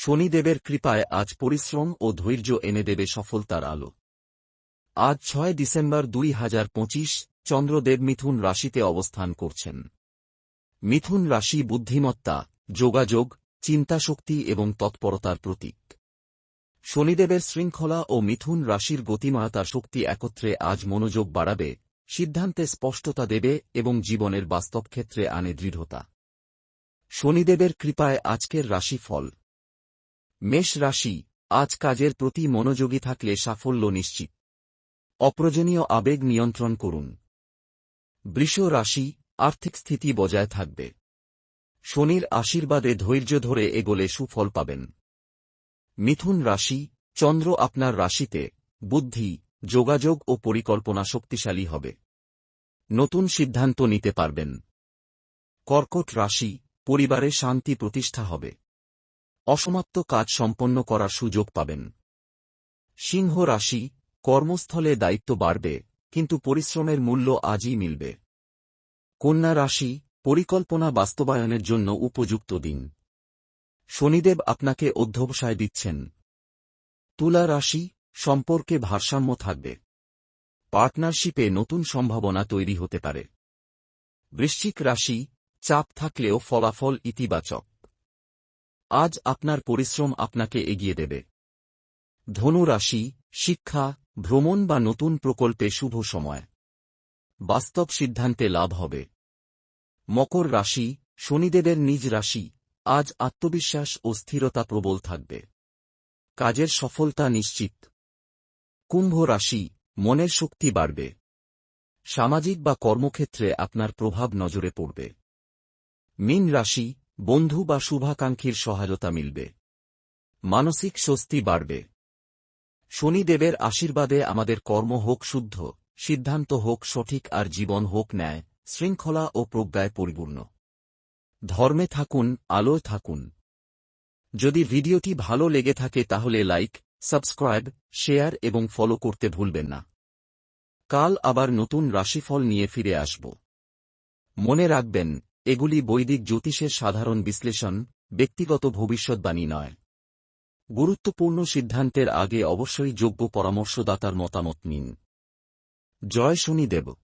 শনিদেবের কৃপায় আজ পরিশ্রম ও ধৈর্য এনে দেবে সফলতার আলো। আজ ছয় ডিসেম্বর দুই হাজার পঁচিশ, চন্দ্রদেব মিথুন রাশিতে অবস্থান করছেন। মিথুন রাশি বুদ্ধিমত্তা, যোগাযোগ, চিন্তাশক্তি এবং তৎপরতার প্রতীক। শনিদেবের শৃঙ্খলা ও মিথুন রাশির গতিময়তার শক্তি একত্রে আজ মনোযোগ বাড়াবে, সিদ্ধান্তে স্পষ্টতা দেবে এবং জীবনের বাস্তব ক্ষেত্রে আনে দৃঢ়তা। শনিদেবের কৃপায় আজকের রাশিফল। মেষ রাশি, আজ কাজের প্রতি মনোযোগী থাকলে সাফল্য নিশ্চিত। অপ্রয়োজনীয় আবেগ নিয়ন্ত্রণ করুন। বৃষ রাশি, আর্থিক স্থিতি বজায় থাকবে। শনির আশীর্বাদে ধৈর্য ধরে এগোলে সুফল পাবেন। মিথুন রাশি, চন্দ্র আপনার রাশিতে, বুদ্ধি, যোগাযোগ ও পরিকল্পনা শক্তিশালী হবে। নতুন সিদ্ধান্ত নিতে পারবেন। কর্কট রাশি, পরিবারে শান্তি প্রতিষ্ঠা হবে। অসমাপ্ত কাজ সম্পন্ন করার সুযোগ পাবেন। সিংহ রাশি কর্মস্থলে দায়িত্ব বাড়বে, কিন্তু পরিশ্রমের মূল্য আজই মিলবে। কন্যা রাশি পরিকল্পনা বাস্তবায়নের জন্য উপযুক্ত দিন। শনিদেব আপনাকে অধ্যবসায় দিচ্ছেন। তুলা রাশি সম্পর্কে ভারসাম্য থাকবে। পার্টনারশিপে নতুন সম্ভাবনা তৈরি হতে পারে। বৃশ্চিক রাশি চাপ থাকলেও ফলাফল ইতিবাচক। আজ আপনার পরিশ্রম আপনাকে এগিয়ে দেবে। ধনু রাশি শিক্ষা, ভ্রমণ বা নতুন প্রকল্পে শুভ সময়। বাস্তব সিদ্ধান্তে লাভ হবে। মকর রাশি, শনিদেবের নিজ রাশি, আজ আত্মবিশ্বাস ও স্থিরতা প্রবল থাকবে। কাজের সফলতা নিশ্চিত। কুম্ভ রাশি, মনের শক্তি বাড়বে। সামাজিক বা কর্মক্ষেত্রে আপনার প্রভাব নজরে পড়বে। মীন রাশি বন্ধু বা শুভাকাঙ্ক্ষীর সহায়তা মিলবে। মানসিক স্বস্তি বাড়বে। শনিদেবের আশীর্বাদে আমাদের কর্ম হোক শুদ্ধ, সিদ্ধান্ত হোক সঠিক আর জীবন হোক ন্যায়, শৃঙ্খলা ও প্রজ্ঞায় পরিপূর্ণ। ধর্মে থাকুন, আলোয় থাকুন। যদি ভিডিওটি ভালো লেগে থাকে তাহলে লাইক, সাবস্ক্রাইব, শেয়ার এবং ফলো করতে ভুলবেন না। কাল আবার নতুন রাশিফল নিয়ে ফিরে আসব। মনে রাখবেন এগুলি বৈদিক জ্যোতিষের সাধারণ বিশ্লেষণ, ব্যক্তিগত ভবিষ্যৎবাণী নয়। গুরুত্বপূর্ণ সিদ্ধান্তের আগে অবশ্যই যোগ্য পরামর্শদাতার মতামত নিন। জয় শনিদেব।